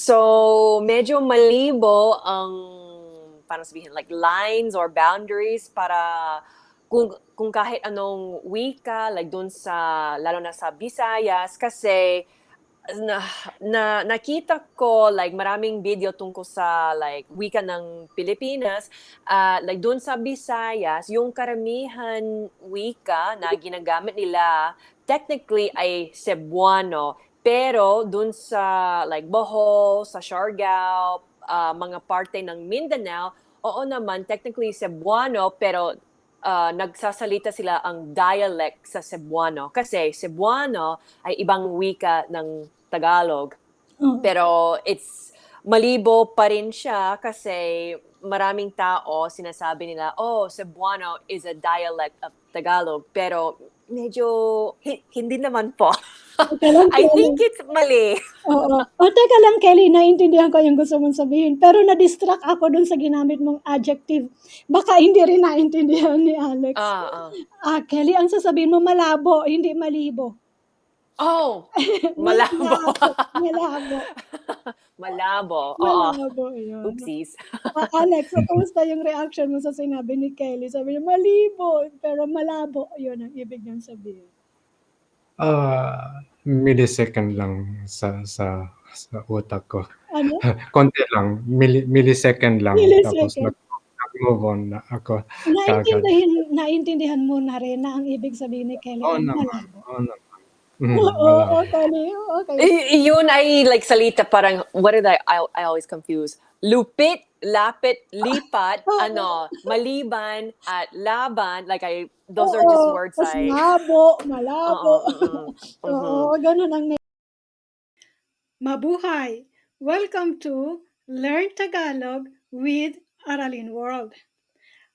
So, medyo malibo ang paano sabihin, like lines or boundaries para kung kung kahit anong wika, like dun sa lalo na sa Visayas kasi na na nakita ko like maraming video tungkol sa like wika ng Pilipinas, ah, like dun sa Visayas, yung karamihan wika na ginagamit nila technically ay Cebuano. Pero dun sa like Bohol, sa Siargao, ah, mga parte ng Mindanao, oo naman technically Cebuano pero ah, nagsasalita sila ang dialect sa Cebuano kasi Cebuano ay ibang wika ng Tagalog. Oo. Pero it's malibo pa rin siya kasi maraming tao sinasabi nila, oh, Cebuano is a dialect of Tagalog. Pero medyo hi- hindi naman po. Teka lang, I Kelly. think it's mali. Oo. O teka lang, Kelly, naiintindihan ko yung gusto mong sabihin. Pero na-distract ako dun sa ginamit mong adjective. Baka hindi rin naintindihan ni Alex. Ah, ah. Ah, Kelly, ang sasabihin mo malabo, hindi malibo. Oh, malabo. malabo. Malabo. Oo. Malabo, yun. Oopsies. Ah, Alex, so, kumusta yung reaction mo sa sinabi ni Kelly? Sabi niya, malibo, pero malabo. Yun ang ibig niyang sabihin. Ah, millisecond lang sa sa sa utak ko. Ano? Konti lang, milli millisecond lang tapos Millisecond. nag nag-move on na ako. Naintindihan, naintindihan mo na rin na ang ibig sabihin ni Kelly Oo ay naman, oo naman. Mhm, Oo, Kelly. Okay. Y- yun ay like salita parang, what did I, I, I always confuse. Lupit, lapit, lipat, Oo. ano, maliban, at laban, like I, those are just Oo, words tas I, labo, oo, malabo. mm, Oo, ganun ang Mabuhay! Welcome to Learn Tagalog with Aralin World.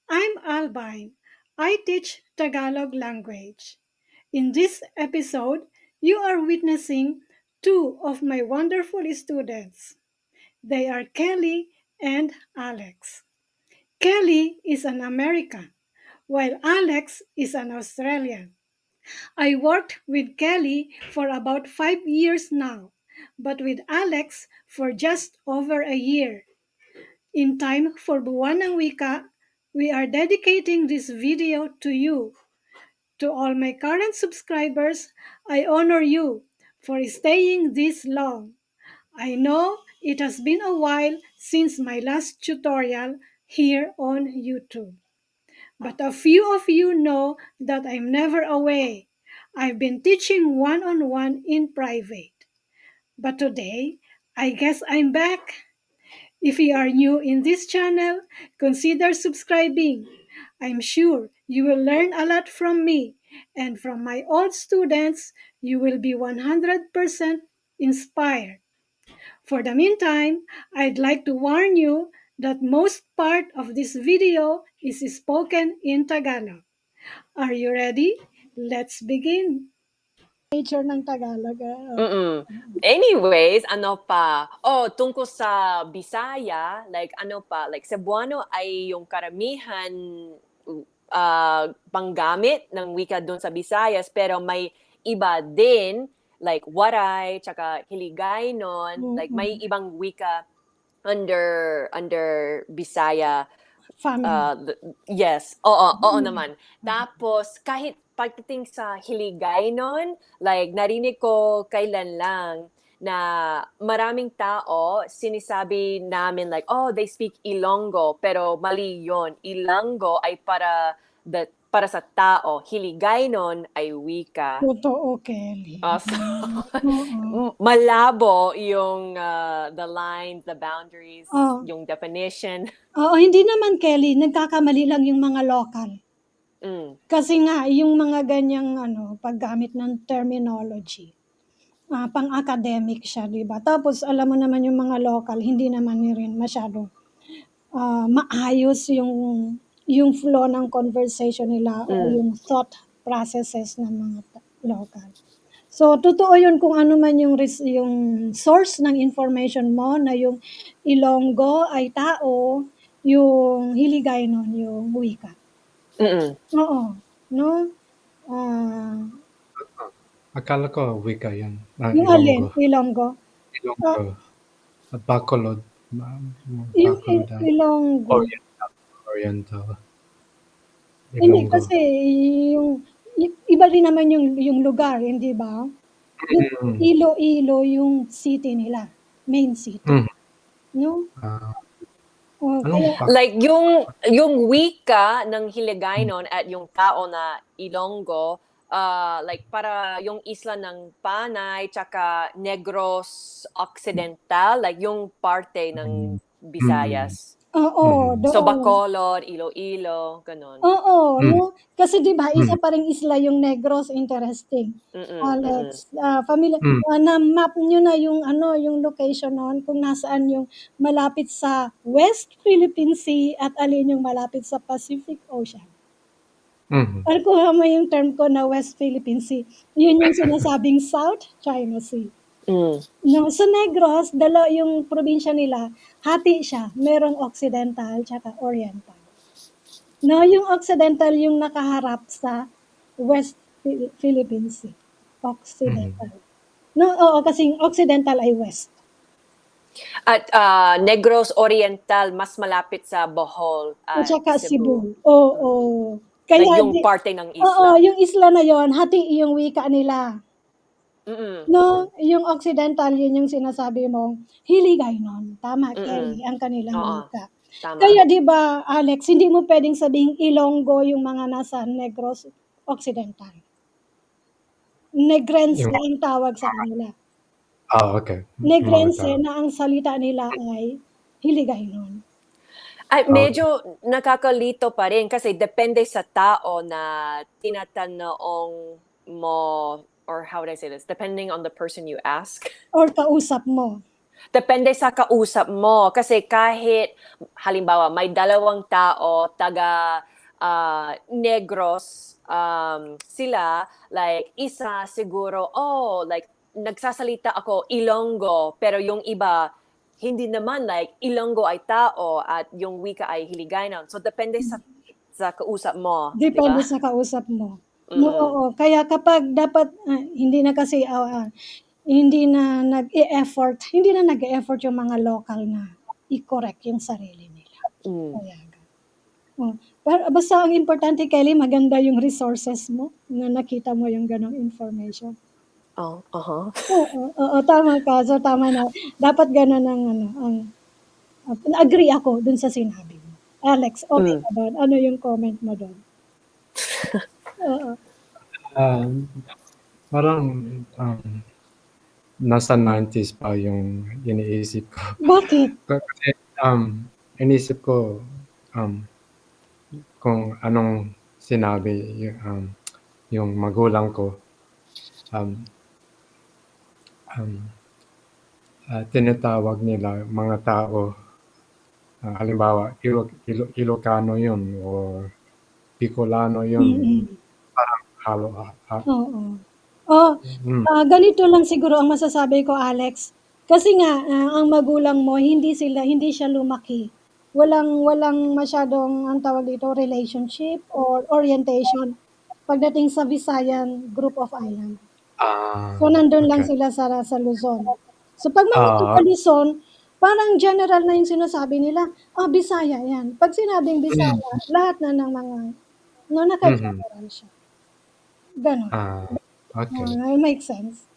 I'm Albine. I teach Tagalog language. In this episode, you are witnessing two of my wonderful students. They are Kelly and Alex. Kelly is an American, while Alex is an Australian. I worked with Kelly for about five years now, but with Alex for just over a year. In time for Buwan ng Wika, we are dedicating this video to you. To all my current subscribers, I honor you for staying this long. I know it has been a while since my last tutorial here on YouTube. But a few of you know that I'm never away. I've been teaching one on one in private. But today, I guess I'm back. If you are new in this channel, consider subscribing. I'm sure you will learn a lot from me, and from my old students, you will be 100% inspired. For the meantime, I'd like to warn you that most part of this video is spoken in Tagalog. Are you ready? Let's begin. Nature ng Tagalog. ah. Mm-mm. Anyways, ano pa? Oh, tungkol sa Bisaya, like ano pa, like Cebuano ay yung karamihan uh, panggamit ng wika doon sa Visayas, pero may iba din, like Waray, tsaka Hiligaynon, like may ibang wika under under Bisaya Family. Uh, yes. Oo, oo naman. Tapos, kahit pagdating sa Hiligaynon, like, narinig ko kailan lang na maraming tao, sinisabi namin like, oh, they speak Ilonggo, pero mali yon Ilonggo ay para the, para sa tao. Hiligaynon ay wika. Totoo, Kelly. Ah, so, malabo yung uh, the lines, the boundaries, Oo. yung definition. Oo, hindi naman, Kelly. Nagkakamali lang yung mga local. Mm. Kasi nga, yung mga ganyang ano, paggamit ng terminology, ah, pang-academic siya, di ba? Tapos, alam mo naman yung mga local, hindi naman rin masyado ah, maayos yung yung flow ng conversation nila o Mm. yung thought processes ng mga ta- local. So, totoo yun kung ano man yung, res- yung source ng information mo na yung Ilonggo ay tao, yung Hiligaynon, yung wika. Mm-mm. Oo. No? Ah, Akala ko wika 'yan. Ah, yung alin? Ilonggo. Ilonggo? Ilonggo. Bacolod. Ma Yung Bacolod, Il ah, Ilonggo. Oriental. Hindi Ilonggo. kasi yung i iba rin naman yung yung lugar, hindi ba? Yung Mm. Iloilo yung city nila, main city. Hmm. 'No? Ah. Oh, Anong kaya pa Like yung yung wika ng Hiligaynon at yung tao na Ilonggo, ah, like para yung isla ng Panay tsaka Negros Occidental, like yung parte ng Mm. Visayas. Oo, Mm. So doon. Bacolod, Iloilo, gano'n. Oo, Hmm. 'no? Kasi 'di ba isa Mm. pa ring isla yung Negros, interesting. Mm, mm. Alex, ah, familiar Hmm. ah, na-map niyo na yung ano, yung location nun kung nasaan yung malapit sa West Philippine Sea at alin yung malapit sa Pacific Ocean? Mhm. Nakuha mo yung term ko na West Philippine Sea, yun yung sinasabing South China Sea. Mm. No, sa Negros, dala yung probinsya nila, hati siya, merong Occidental tsaka Oriental. No, yung Occidental yung nakaharap sa West Phil Philippine Sea, Occidental. Mhm. No, oo, kasing Occidental ay west. At ah, Negros Oriental, mas malapit sa Bohol At at saka Cebu. Cebu, oo. Like Kaya yung di parte ng oo, isla. yung isla na yon hati yung wika nila. Mm. No, yung Occidental, yun yung sinasabi mong Hiligaynon. Tama, Mm. Kelly, ang kanilang Oo. wika. Tama. Kaya 'di ba, Alex, hindi mo pwedeng sabihing Ilonggo yung mga nasa Negros Occidental. Negrense Yung ang tawag sa kanila. Ah, okey. Mga Negrense tao. na ang salita nila ay Hiligaynon. Ay, Okey. medyo nakakalito pa rin kasi depende sa tao na tinatanong mo or how would I say this? Depending on the person you ask. Or kausap mo. Depende sa kausap mo. Kasi kahit, halimbawa, may dalawang tao, taga ah, Negros, um, sila, like, isa siguro, oh, like, nagsasalita ako Ilonggo, pero yung iba, hindi naman, like, Ilonggo ay tao at yung wika ay Hiligaynon. So, depende sa sa kausap mo, Depende ba? sa kausap mo. Mm. oo. Kaya kapag dapat ah, hindi na kasi ah, ah, hindi na nag-e-effort, hindi na nag-e-effort yung mga local na i-correct yung sarili nila. Mm. Kaya oh, pero basta ang importante, Kelly, maganda yung resources mo na nakita mo yung gano'ng information. Oh, uh-huh. Oo, oo, tama ka. So, tama na. Dapat gano'n ang ano, ang ah, agree ako dun sa sinabi mo. Alex, okey Mm. ka dun? Ano yung comment mo dun? Ah, parang, um, nasa 90s pa yung iniisip ko. Bakit? Ka kasi, um, inisip ko, um, kung anong sinabi um, yung magulang ko. Um um, ah, tinatawag nila mga tao, ah, halimbawa Ilo Ilo Ilocano yun or Bicolano yun, Mm. Parang halo ah, ah Oo. Oh, Mm. ah, ganito lang siguro ang masasabi ko, Alex. Kasi nga, ah, ang magulang mo hindi sila hindi siya lumaki. Walang walang masyadong, anong tawag dito, relationship or orientation pagdating sa Visayan group of island. Ah, So, nandun lang sila sa sa Luzon. So, 'pag nandito Ah. sa Luzon, parang general na yung sinasabi nila, "Ah, Bisaya 'yan." 'Pag sinabing Bisaya, Mm. lahat na ng mga no, Mhm. naka-general siya. Gano'n. Ah, okey. Oo, make sense.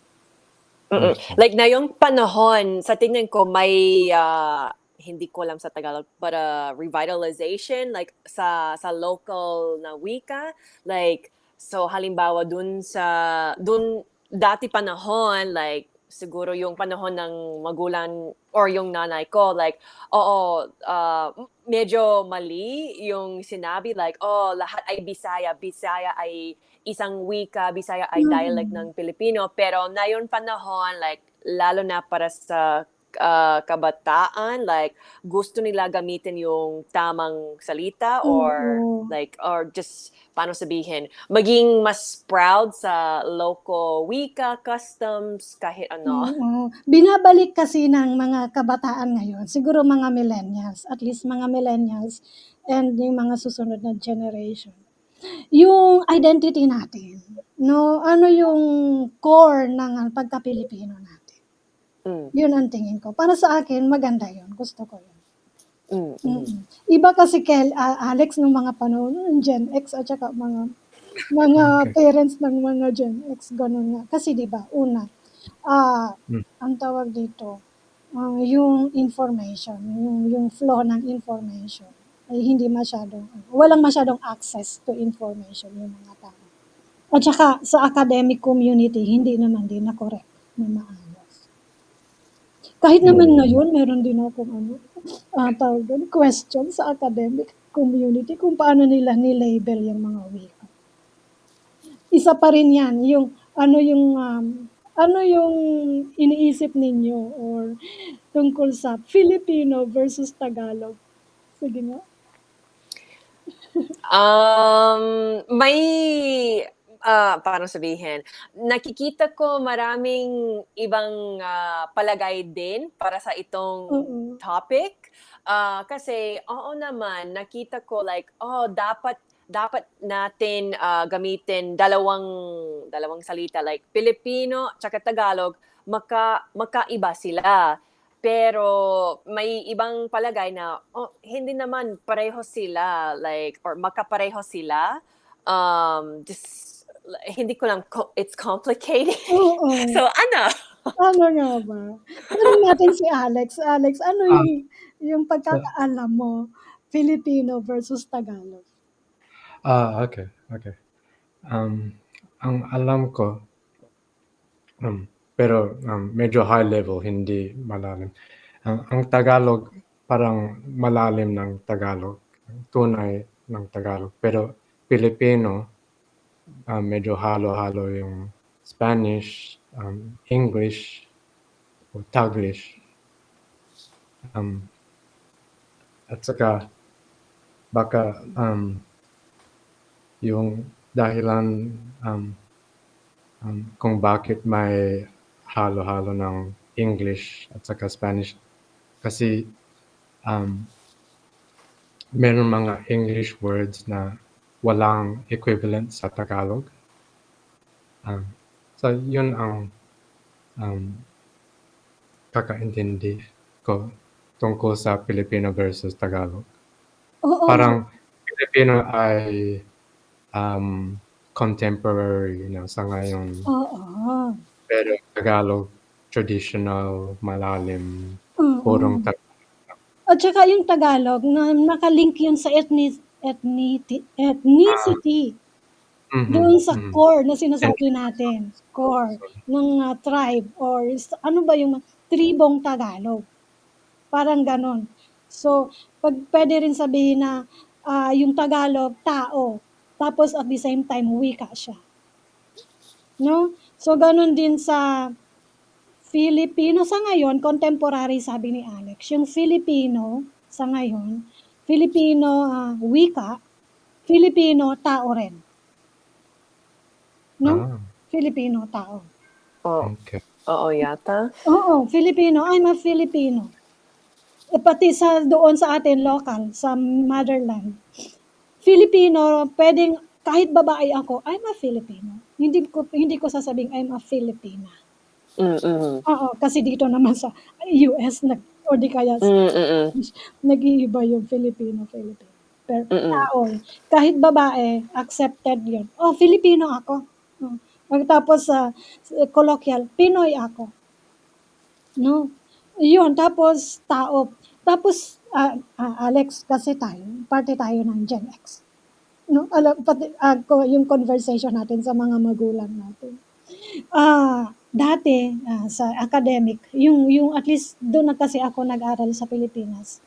Mm. Okey. Like ngayong panahon, sa tingin ko may, ah, hindi ko alam sa Tagalog, but, ah, revitalization like sa sa local na wika. Like, so halimbawa dun sa dun dati panahon, like siguro yung panahon ng magulang or yung nanay ko, like, oo, ah, medyo mali yung sinabi like, "Oh, lahat ay Bisaya, Bisaya ay isang wika, Bisaya ay dialect Mm. ng Pilipino." Pero ngayon panahon, like lalo na para sa, ah, kabataan, like gusto nila gamitin yung tamang salita or Oo. like or just paano sabihin, maging mas proud sa local wika, customs, kahit ano. Oo. Binabalik kasi ng mga kabataan ngayon, siguro mga millennials, at least mga millennials and yung mga susunod na generation, yung identity natin, 'no? Ano yung core ng pagka-Pilipino natin. Mm. Yun ang tingin ko. Para sa akin, maganda yun. Gusto ko yun. Mm, mm. Iba kasi kay ah, Alex nung mga panahon, ng Gen X at saka mga mga Okay. parents ng mga Gen X, ganun nga. Kasi di ba, una, ah, Mm. ang tawag dito, ah, yung information, yung, yung flow ng information, ay hindi masyadong, walang masyadong access to information yung mga tao. At saka sa academic community, hindi naman din na correct na maayos. Kahit naman ngayon, meron din akong ano, ah, tawag doon, question sa academic community kung paano nila ni-label yung mga wika. Isa pa rin yan, yung ano yung um, ano yung iniisip ninyo or tungkol sa Filipino versus Tagalog. Sige nga. Um, may ah, paano sabihin, nakikita ko maraming ibang ah, palagay din para sa itong Oo. topic. Ah, kasi oo naman, nakita ko like, oh, dapat dapat natin ah, gamitin dalawang dalawang salita like Filipino at Tagalog, maka magkaiba sila. Pero may ibang palagay na oh, hindi naman pareho sila like or makapareho sila. Um, just hindi ko lang co- it's complicated. Oo. so ano? Ano nga ba? Tanong natin si Alex. Alex, ano Ah. yung, yung pagkakaalam mo, Filipino versus Tagalog? Ah, okay, okay. Um, ang alam ko, um, pero um, medyo high level, hindi malalim. Ang, ang Tagalog, parang malalim ng Tagalog, tunay ng Tagalog. Pero Filipino, um, medyo halo-halo yung Spanish, um, English, o Taglish. Um, at saka, baka um, yung dahilan um, um, kung bakit may halo-halo ng English at saka Spanish kasi um, meron mga English words na walang equivalent sa Tagalog. Um, so yun ang um, kakaintindi ko tungkol sa Filipino versus Tagalog. Oo. Parang Filipino ay um, contemporary na sa ngayon. Oo. Pero Tagalog, traditional, malalim, purong Tagalog. At saka yung Tagalog, na nakalink yun sa ethnic, ethnicity, ethnicity. Mhm, Doon sa mhm. core na sinasabi natin, core ng ah, tribe or ano ba yung tribong Tagalog. Parang ganon. So, pag pwede rin sabihin na ah, yung Tagalog, tao. Tapos at the same time, wika siya. No? So, ganon din sa Filipino sa ngayon, contemporary sabi ni Alex, yung Filipino sa ngayon, Filipino ah, wika, Filipino tao rin. No? Ah, Filipino tao. Oh, okay. oo yata. Oo, Filipino. I'm a Filipino. E pati sa doon sa atin local, sa motherland. Filipino, pwedeng kahit babae ako, I'm a Filipino. Hindi ko hindi ko sasabing I'm a Filipina. Mm, mm. Oo, kasi dito naman sa US nag o di kaya sa nag-iiba yung Filipino, Filipino. Pero Mm-mm. tao, kahit babae, accepted yun. Oh, Filipino ako. Oh. Pagkatapos sa colloquial, Pinoy ako. No? Yun, tapos tao. Tapos, ah, ah, Alex, kasi tayo, parte tayo ng Gen X. No? Alam, pati, ako, yung conversation natin sa mga magulang natin. Ah, dati ah, sa academic, yung yung at least doon na kasi ako nag-aral sa Pilipinas.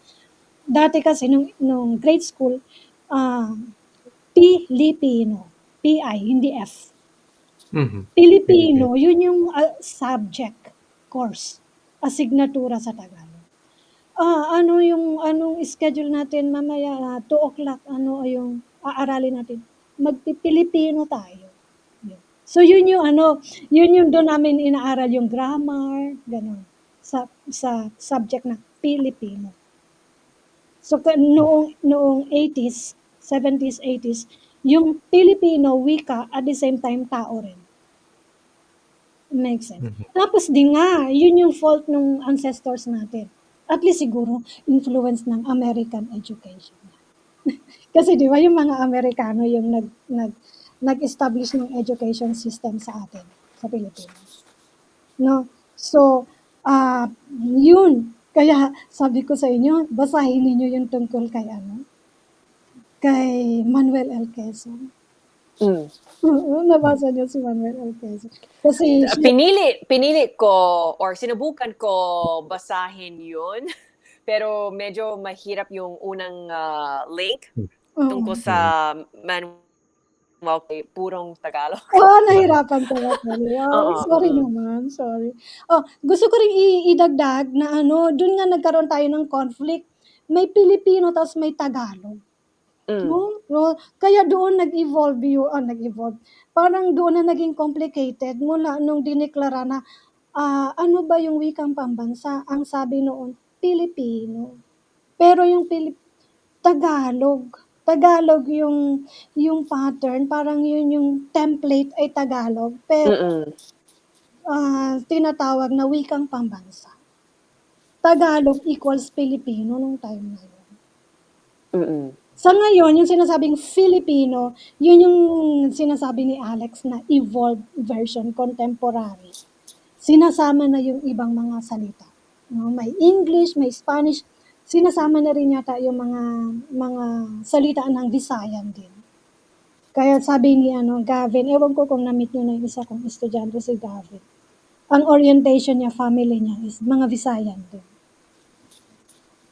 Dati kasi nung nung grade school, ah Pilipino, PI, hindi F. Mhm. Pilipino, yun yung ah, subject course, asignatura sa Tagalog. Ah, ano yung anong schedule natin mamaya, ah, 2 o'clock, ano yung aaralin natin? Magpipilipino tayo. So yun yung ano, yun yung doon namin inaaral yung grammar, ganun, sa sa subject na Pilipino. So noong noong 80s, 70s, 80s, yung Filipino wika at the same time tao rin. Makes sense. Mhm. Tapos din nga, yun yung fault nung ancestors natin. At least siguro influence ng American education. Kasi 'di ba yung mga Amerikano yung nag nag nag-establish ng education system sa atin, sa Pilipinas. No? So, ah, yun. Kaya sabi ko sa inyo, basahin ninyo yung tungkol kay ano, kay Manuel L. Quezon. Mm. Oo, nabasa niyo si Manuel L. Quezon. Kasi Uh, siya, Pinili, pinili ko or sinubukan ko basahin yun. Pero medyo mahirap yung unang ah, link tungkol sa Manuel kay purong Tagalog. Oo, nahirapan ko actually. Oh, Oo, sorry mm. naman, sorry. Oh, gusto ko ring i- idagdag na ano, dun nga nagkaroon tayo ng conflict. May Pilipino tapos may Tagalog. Mm. No? No? Kaya doon nag-evolve yung, ah, nag-evolve. Parang doon na naging complicated mula nung dineklara na ah, ano ba yung wikang pambansa? Ang sabi noon, Pilipino. Pero yung Pilip Tagalog. Tagalog yung yung pattern, parang yun yung template ay Tagalog, pero Mm-mm. ah, tinatawag na wikang pambansa. Tagalog equals Filipino nung time na yun. Mm-mm. Sa ngayon, yung sinasabing Filipino, yun yung sinasabi ni Alex na evolved version, contemporary. Sinasama na yung ibang mga salita. No? May English, may Spanish, sinasama na rin yata yung mga mga salita ng Visayan din. Kaya sabi ni ano, Gavin, ewan ko kung na-meet nyo na yung isa kong estudyante si Gavin. Ang orientation niya, family niya is mga Visayan din.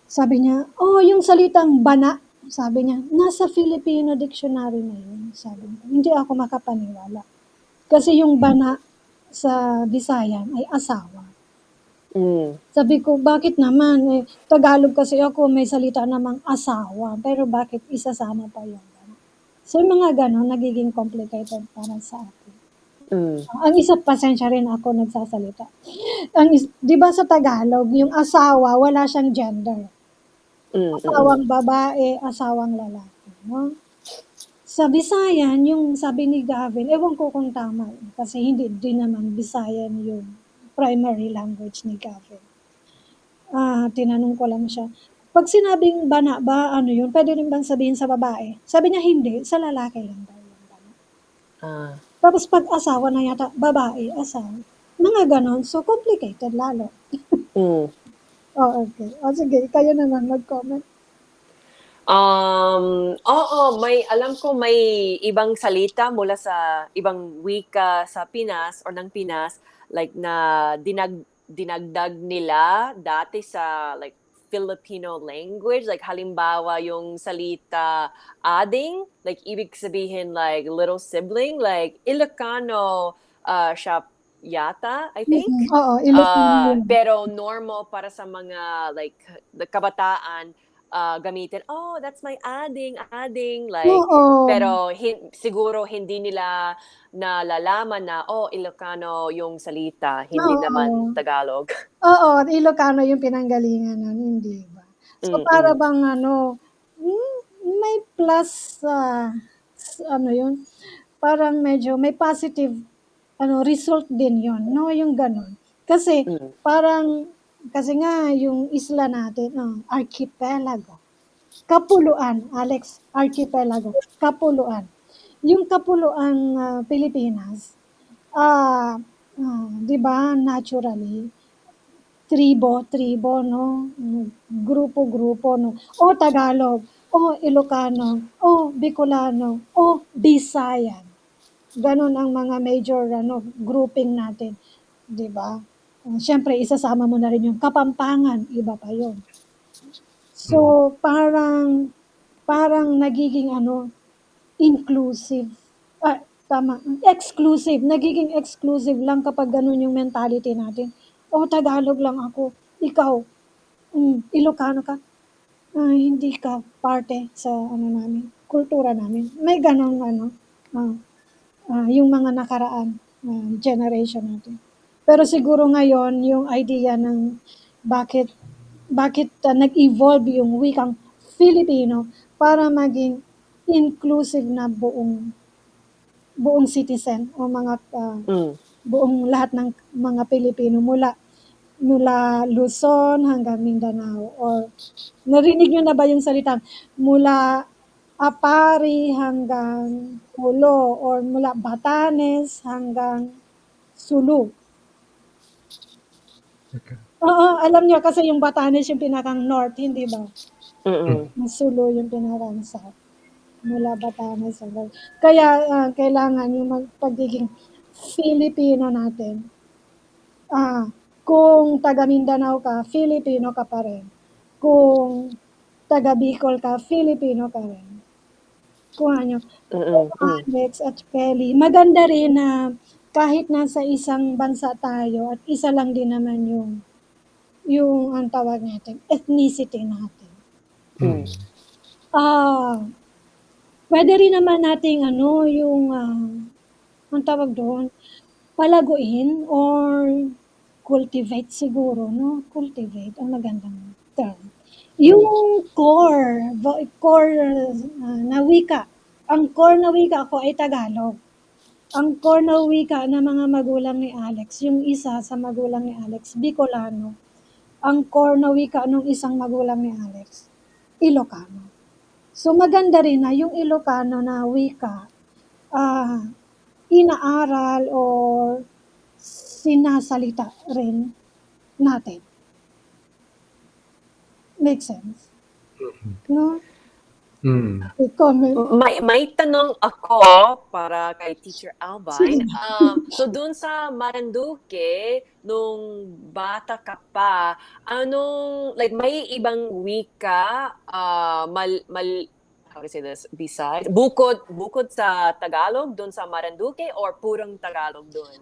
Sabi niya, oh, yung salitang bana, sabi niya, nasa Filipino dictionary na yun. Sabi niya, hindi ako makapaniwala. Kasi yung bana sa Visayan ay asawa. Mm. Sabi ko, bakit naman? Eh, Tagalog kasi ako, may salita namang asawa. Pero bakit isasama pa bana? So, yung mga ganon, nagiging complicated para sa atin. Mm. Ang isa, pasensya rin ako nagsasalita. Ang is, di ba sa Tagalog, yung asawa, wala siyang gender. Mm. Asawang babae, asawang lalaki. No? Sa Bisayan, yung sabi ni Gavin, ewan ko kung tama, yun, kasi hindi din naman Bisayan yung primary language ni Gavin. Ah, tinanong ko lang siya, pag sinabing bana ba, ano yun, pwede rin bang sabihin sa babae? Sabi niya, hindi, sa lalaki lang daw yung bana. Ah. Tapos pag asawa na yata, babae, asawa. Mga ganon, so complicated lalo. Mm. Oh, okay. O sige, kayo naman mag-comment. Um, oo, may alam ko may ibang salita mula sa ibang wika sa Pinas or ng Pinas like na dinag dinagdag nila dati sa like Filipino language. Like halimbawa yung salita ading like ibig sabihin like little sibling like Ilocano uh, siya yata I think. Mm, Oo, Ilocano Uh, pero normal para sa mga like the kabataan uh, gamitin, oh, that's my adding, adding, like, Oo. pero hin- siguro hindi nila nalalaman na, oh, Ilocano yung salita, hindi Oo. naman Tagalog. Oo, Ilocano yung pinanggalingan nun, hindi ba? So, Mm-mm. para bang ano, mm, may plus sa ano yun, parang medyo may positive ano result din yon no yung ganun kasi Mm. parang kasi nga yung isla natin oh, archipelago kapuluan Alex archipelago kapuluan yung kapuluan ah, Pilipinas ah ah, 'di ba naturally tribo, tribo, no? Grupo, grupo, no? O Tagalog, o Ilocano, o Bicolano, o Bisayan. Ganon ang mga major ano, grouping natin. 'Di ba? Uh, Siyempre, isasama mo na rin yung Kapampangan, iba pa yon. So, parang, parang nagiging ano, inclusive. Ah, tama. Exclusive. Nagiging exclusive lang kapag ganun yung mentality natin. O, Tagalog lang ako. Ikaw, mm, Ilocano ka. Ah, hindi ka parte sa ano namin, kultura namin. May ganong ano, ah, ah, yung mga nakaraan ah, generation natin. Pero siguro ngayon, yung idea ng bakit bakit ah, nag-evolve yung wikang Filipino para maging inclusive na buong buong citizen o mga ah, Mm. buong lahat ng mga Pilipino mula mula Luzon hanggang Mindanao or narinig nyo na ba yung salitang mula Apari hanggang Pulo or mula Batanes hanggang Sulu. Okay. Oo, alam niyo kasi yung Batanes yung pinakang north, hindi ba? Mm-mm. Yung Sulu yung pinakang south. Mula Batanes hanggang... Kaya ah, kailangan yung mag- pagiging Filipino natin. Ah, kung taga Mindanao ka, Filipino ka pa rin. Kung taga Bicol ka, Filipino ka rin. Kung ano, Mm-mm. Mm. Alex at Kelly, maganda rin na kahit nasa isang bansa tayo at isa lang din naman yung yung ang tawag natin, ethnicity natin. Mm. Ah, pwede rin naman nating ano, yung ah, ang tawag doon, palaguin or cultivate siguro, no? Cultivate, ang magandang term. Yung core, core ah, na wika, ang core na wika ko ay Tagalog. Ang core na wika ng mga magulang ni Alex, yung isa sa magulang ni Alex, Bicolano. Ang core na wika ng isang magulang ni Alex, Ilocano. So maganda rin na yung Ilocano na wika, ah, inaaral or sinasalita rin natin. Make sense? No? Mm. Comment. May, may tanong ako para kay Teacher Albine. Um, so, dun sa Marinduque, nung bata ka pa, anong, like, may ibang wika, uh, mal, mal, how to say this, besides, bukod, bukod sa Tagalog, dun sa Marinduque, or purang Tagalog dun?